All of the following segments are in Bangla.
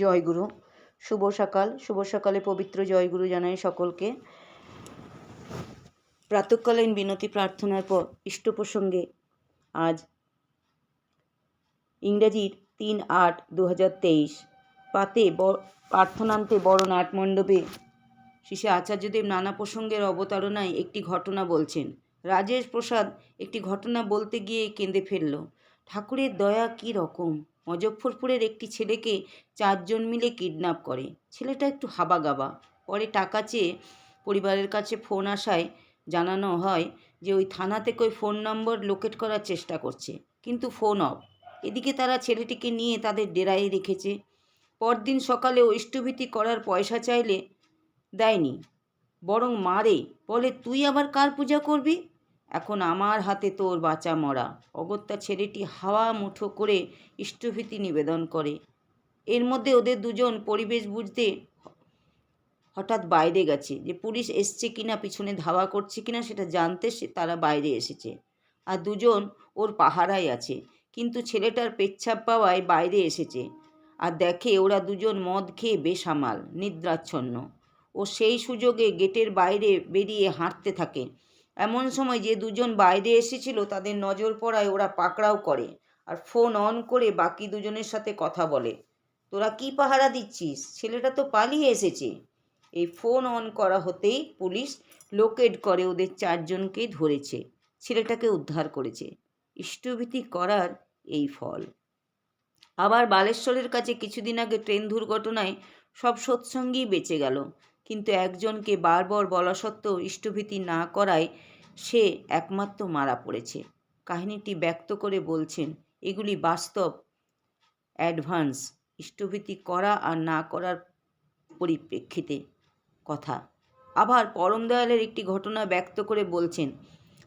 জয়গুরু শুভ সকাল। শুভ সকালে পবিত্র জয়গুরু জানাই সকলকে। প্রাতকালীন বিনতি প্রার্থনার পর ইষ্ট প্রসঙ্গে আজ ইংরেজির তিন আট দু হাজার তেইশ পাতে প্রার্থনান্তে বড় নাটমণ্ডপে শিশে আচার্যদেব নানা প্রসঙ্গের অবতারণায় একটি ঘটনা বলছেন। রাজেশ প্রসাদ একটি ঘটনা বলতে গিয়ে কেঁদে ফেলল। ঠাকুরের দয়া কী রকম? মজফ্ফরপুরের একটি ছেলেকে চারজন মিলে কিডন্যাপ করে। ছেলেটা একটু হাবাগাবা। পরে টাকা চেয়ে পরিবারের কাছে ফোন আসায় জানানো হয় যে, ওই থানা থেকে ওই ফোন নম্বর লোকেট করার চেষ্টা করছে, কিন্তু ফোন অফ। এদিকে তারা ছেলেটিকে নিয়ে তাদের ডেরায় রেখেছে। পরদিন সকালে ইষ্টভীতি করার পয়সা চাইলে দেয়নি। বরং মারে। বলে, তুই আবার কার পূজা করবি? এখন আমার হাতে তোর বাঁচা মরা। অগত্যা ছেলেটি হাওয়া মুঠো করে ইষ্টভীতি নিবেদন করে। এর মধ্যে ওদের দুজন পরিবেশ বুঝতে হঠাৎ বাইরে গেছে যে পুলিশ এসছে কিনা, পিছনে ধাওয়া করছে কিনা সেটা জানতে সে তারা বাইরে এসেছে। আর দুজন ওর পাহারায় আছে, কিন্তু ছেলেটার পেচ্ছাপ পাওয়ায় বাইরে এসেছে। আর দেখে ওরা দুজন মদ খেয়ে বেসামাল, নিদ্রাচ্ছন্ন। ও সেই সুযোগে গেটের বাইরে বেরিয়ে হাঁটতে থাকে। এমন সময় যে দুজন বাইরে এসেছিল তাদের নজর পড়ায় ওরা পাকড়াও করে আর ফোন অন করে বাকি দুজনের সাথে কথা বলে। তোরা কি পাহারা দিচ্ছিস? ছেলেটা তো পালিয়ে এসেছে। এই ফোন অন করা হতেই পুলিশ লোকেট করে ওদের চারজনকে ধরেছে। ছেলেটাকে উদ্ধার করেছে। ইষ্টভীতি করার এই ফল। আবার বালেশ্বরের কাছে কিছুদিন আগে ট্রেন দুর্ঘটনায় সব সৎসঙ্গেই বেঁচে গেল। কিন্তু একজনকে বারবার বলা সত্ত্বেও ইষ্টভীতি না করায় সে একমাত্র মারা পড়েছে। কাহিনীটি ব্যক্ত করে বলছেন, এগুলি বাস্তব, অ্যাডভান্স, ইষ্টভীতি করা আর না করার পরিপ্রেক্ষিতে কথা। আবার পরম দয়ালের একটি ঘটনা ব্যক্ত করে বলছেন,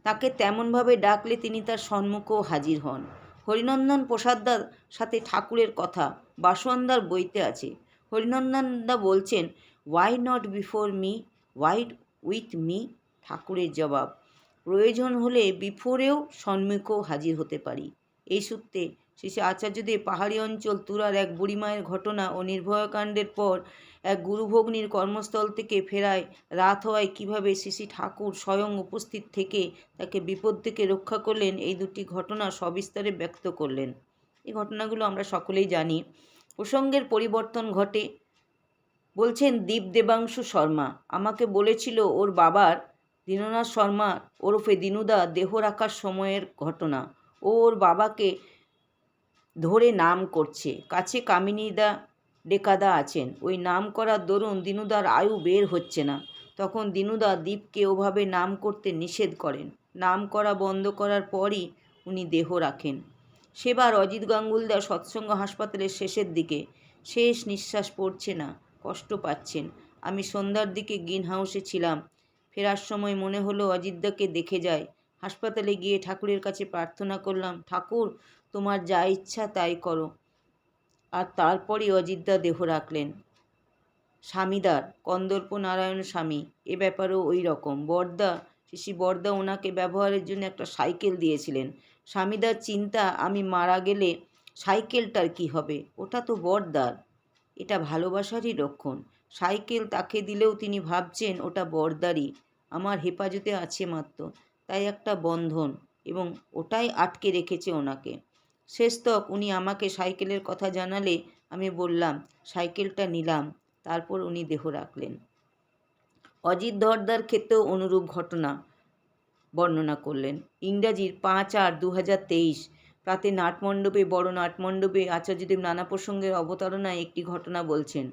তাকে তেমনভাবে ডাকলে তিনি তার সম্মুখেও হাজির হন। হরিনন্দন প্রসাদদার সাথে ঠাকুরের কথা বাসুয়ান্দার বইতে আছে। হরিনন্দনদা বলছেন why not before me wide with me ঠাকুরের জবাব। প্রয়োজন হলে বিফোরেও সম্মুখেও হাজির হতে পারি। এই সূত্রে শেষে আচার্যদেব পাহাড়ি অঞ্চল তুরার এক বুড়িমায়ের ঘটনা ও নির্ভয়কাণ্ডের পর এক গুরুভগ্নির কর্মস্থল থেকে ফেরায় রাত হওয়ায় কীভাবে শ্রী ঠাকুর স্বয়ং উপস্থিত থেকে তাকে বিপদ থেকে রক্ষা করলেন, এই দুটি ঘটনা সবিস্তারে ব্যক্ত করলেন। এই ঘটনাগুলো আমরা সকলেই জানি। প্রসঙ্গের পরিবর্তন ঘটে বলছেন দীপ দেবাংশু শর্মা। আমাকে বলেছিল ওর বাবার দীননাথ শর্মা ওরফে দিনুদা দেহ রাখার সময়ের ঘটনা। ও ওর বাবাকে ধরে নাম করছে। কাছে কামিনীদা ডেকাদা আছেন। ওই নাম করার দরুন দিনুদার আয়ু বের হচ্ছে না। তখন দিনুদা দীপকে ওভাবে নাম করতে নিষেধ করেন। নাম করা বন্ধ করার পরই উনি দেহ রাখেন। সেবার অজিত গাঙ্গুলদা সৎসঙ্গ হাসপাতালের শেষের দিকে। শেষ নিঃশ্বাস পড়ছে না। কষ্ট পাচ্ছেন। আমি সন্ধ্যার দিকে গ্রিন হাউসে ছিলাম। ফেরার সময় মনে হলো অজিতদাকে দেখে যায়। হাসপাতালে গিয়ে ঠাকুরের কাছে প্রার্থনা করলাম, ঠাকুর, তোমার যা ইচ্ছা তাই করো। আর তারপরই অজিতদা দেহ রাখলেন। স্বামীদার কন্দর্প নারায়ণ স্বামী, এ ব্যাপারেও ওই রকম। বর্দা, শিশি বর্দা ওনাকে ব্যবহারের জন্য একটা সাইকেল দিয়েছিলেন। স্বামীদার চিন্তা, আমি মারা গেলে সাইকেলটার কি হবে? ওটা তো বর্দার। এটা ভালোবাসারই লক্ষণ। সাইকেল তাকে দিলেও তিনি ভাবছেন ওটা বর্দারই আমার হেফাজতে আছে মাত্র। তাই একটা বন্ধন এবং ওটাই আটকে রেখেছে ওনাকে। শেষ তক উনি আমাকে সাইকেলের কথা জানালে আমি বললাম, সাইকেলটা নিলাম। তারপর উনি দেহ রাখলেন। অজিত ধরদার ক্ষেত্রেও অনুরূপ ঘটনা বর্ণনা করলেন। ইংরাজির পাঁচ আট দু হাজার তেইশ প্রাতে নাটমণ্ডপে, বড় নাটমণ্ডপে আচার্যদেব নানা প্রসঙ্গের অবতারণায় একটি ঘটনা বলছেন।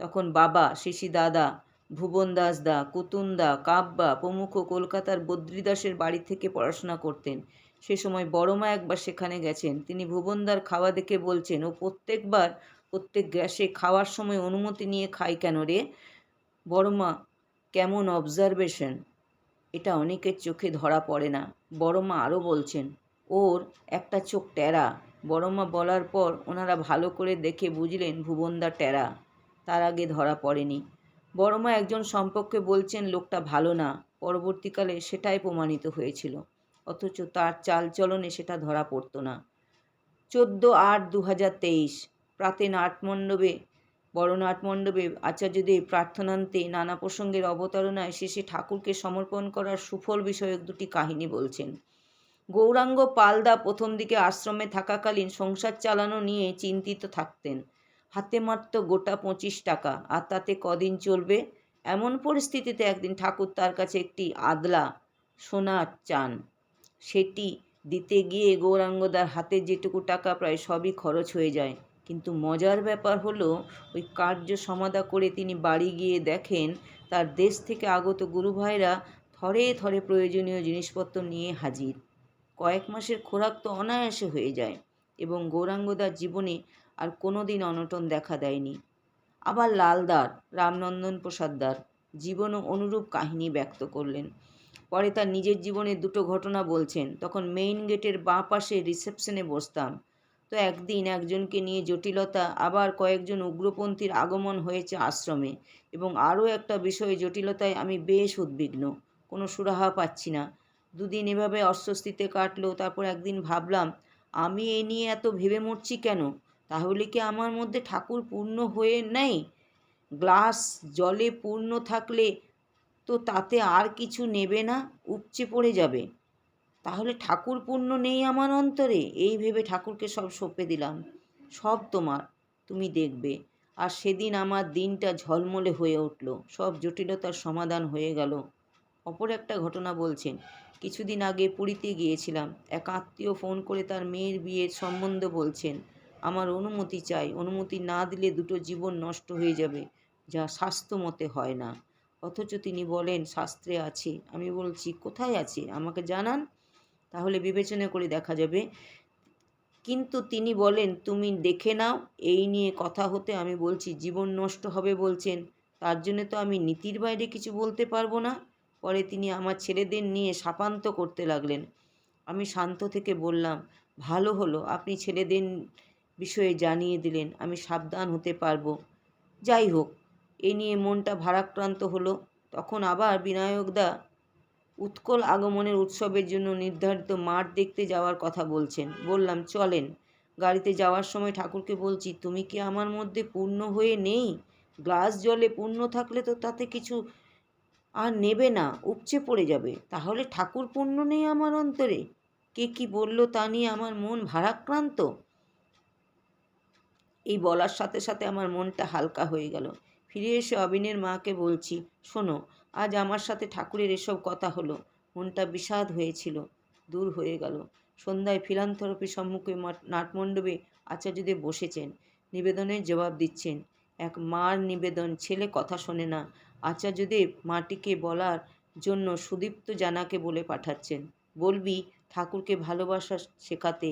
তখন বাবা, শিশি দাদা, ভুবন দাস দা, কুতুন দা কাব্বা প্রমুখ কলকাতার বদ্রীদাসের বাড়ি থেকে পড়াশোনা করতেন। সে সময় বড় মা একবার সেখানে গেছেন। তিনি ভুবনদার খাওয়া দেখে বলছেন, ও প্রত্যেকবার প্রত্যেক গ্যাসে খাওয়ার সময় অনুমতি নিয়ে খাই কেন রে? বড় মা, কেমন অবজারভেশন এটা অনেকের চোখে ধরা পড়ে না। বড় মা আরও বলছেন ওর একটা চোখ টেরা। বড়মা বলার পর ওনারা ভালো করে দেখে বুঝলেন ভুবনদা টেরা। তার আগে ধরা পড়েনি। বড়মা একজন সম্পর্কে বলছেন, লোকটা ভালো না। পরবর্তীকালে সেটাই প্রমাণিত হয়েছিল। অথচ তার চালচলনে সেটা ধরা পড়তো না। চোদ্দ আট দু হাজার তেইশ, প্রাতে নাটমণ্ডপে বড় নাটমণ্ডপে আচার্যদেব প্রার্থনান্তে নানা প্রসঙ্গের অবতারণায় শেষে ঠাকুরকে সমর্পণ করার সুফল বিষয়ক দুটি কাহিনী বলছেন। গৌরাঙ্গ পালদা প্রথম দিকে আশ্রমে থাকাকালীন সংসার চালানো নিয়ে চিন্তিত থাকতেন। হাতে মাত্র গোটা পঁচিশ টাকা, আর তাতে কদিন চলবে? এমন পরিস্থিতিতে একদিন ঠাকুর তার কাছে একটি আদলা সোনা চান। সেটি দিতে গিয়ে গৌরাঙ্গদার হাতে যেটুকু টাকা প্রায় সবই খরচ হয়ে যায়। কিন্তু মজার ব্যাপার হলো, ওই কার্য সমাধা করে তিনি বাড়ি গিয়ে দেখেন, তার দেশ থেকে আগত গুরুভাইরা থরে থরে প্রয়োজনীয় জিনিসপত্র নিয়ে হাজির। কয়েক মাসের খোরাক তো অনায়াসে হয়ে যায় এবং গৌরাঙ্গদার জীবনে আর কোনো দিন অনটন দেখা দেয়নি। আবার লালদার, রামনন্দন প্রসাদদার জীবনও অনুরূপ কাহিনী ব্যক্ত করলেন। পরে তার নিজের জীবনের দুটো ঘটনা বলছেন, তখন মেইন গেটের বাঁ পাশে রিসেপশনে বসতাম। তো একদিন একজনকে নিয়ে জটিলতা, আবার কয়েকজন উগ্রপন্থীর আগমন হয়েছে আশ্রমে এবং আরও একটা বিষয়ে জটিলতায় আমি বেশ উদ্বিগ্ন। কোনো সুরাহা পাচ্ছি না। দুদিন এভাবে অস্বস্তিতে কাটলো, তারপর একদিন ভাবলাম, আমি এ নিয়ে এত ভেবে মরছি কেন? তাহলে কি আমার মধ্যে ঠাকুর পূর্ণ হয়ে নেই? গ্লাস জলে পূর্ণ থাকলে তো তাতে আর কিছু নেবে না, উপচে পড়ে যাবে। তাহলে ঠাকুর পূর্ণ নেই আমার অন্তরে? এই ভেবে ঠাকুরকে সব সঁপে দিলাম। সব তোমার, তুমি দেখবে। আর সেদিন আমার দিনটা ঝলমলে হয়ে উঠল। সব জটিলতার সমাধান হয়ে গেল। অপর একটা ঘটনা বলছেন। কিছুদিন আগে পুরীতে গিয়েছিলাম। এক আত্মীয় ফোন করে তার মেয়ের বিয়ের সম্বন্ধ বলছেন, আমার অনুমতি চাই। অনুমতি না দিলে দুটো জীবন নষ্ট হয়ে যাবে, যা স্বাস্থ্য মতে হয় না। অথচ তিনি বলেন, শাস্ত্রে আছে। আমি বলছি, কোথায় আছে? আমাকে জানান। তাহলে বিবেচনা করে দেখা যাবে। কিন্তু তিনি বলেন, তুমি দেখে নাও, এই নিয়ে কথা হতে আমি বলছি, জীবন নষ্ট হবে বলছেন। তার জন্য তো আমি নীতির বাইরে কিছু বলতে পারব না। পরে তিনি আমার ছেলেদের নিয়ে সাপান্ত করতে লাগলেন। আমি শান্ত থেকে বললাম, ভালো হলো, আপনি ছেলেদের বিষয়ে জানিয়ে দিলেন, আমি সাবধান হতে পারব। যাই হোক, এ নিয়ে মনটা ভারাক্রান্ত হলো। তখন আবার বিনায়কদা উৎকল আগমনের উৎসবের জন্য নির্ধারিত মাঠ দেখতে যাওয়ার কথা বলছেন। বললাম, চলেন, গাড়িতে যাওয়ার সময় ঠাকুরকে বলছি, তুমি কি আমার মধ্যে পূর্ণ হয়ে নেই? গ্লাস জলে পূর্ণ থাকলে তো তাতে কিছু আর নেবে না, উপচে পড়ে যাবে। তাহলে ঠাকুর পূর্ণ নেই আমার অন্তরে। কে কি বলল তা নিয়ে আমার মন ভারাক্রান্ত। এই বলার সাথে সাথে আমার মনটা হালকা হয়ে গেল। ফিরে এসে অবিনের মাকে বলছি, শোনো, আজ আমার সাথে ঠাকুরের এসব কথা হলো। মনটা বিষাদ হয়েছিল, দূর হয়ে গেল। সন্ধ্যায় ফিলান্থরপি সম্মুখে নাটমণ্ডপে আচার্যদেব বসেছেন। নিবেদনের জবাব দিচ্ছেন, এক মার নিবেদন, ছেলে কথা শোনে না। আচার্যদেব মাটিকে বলার জন্য সুদীপ্ত জানাকে বলে পাঠাচ্ছেন। বলবি ঠাকুরকে ভালোবাসা শেখাতে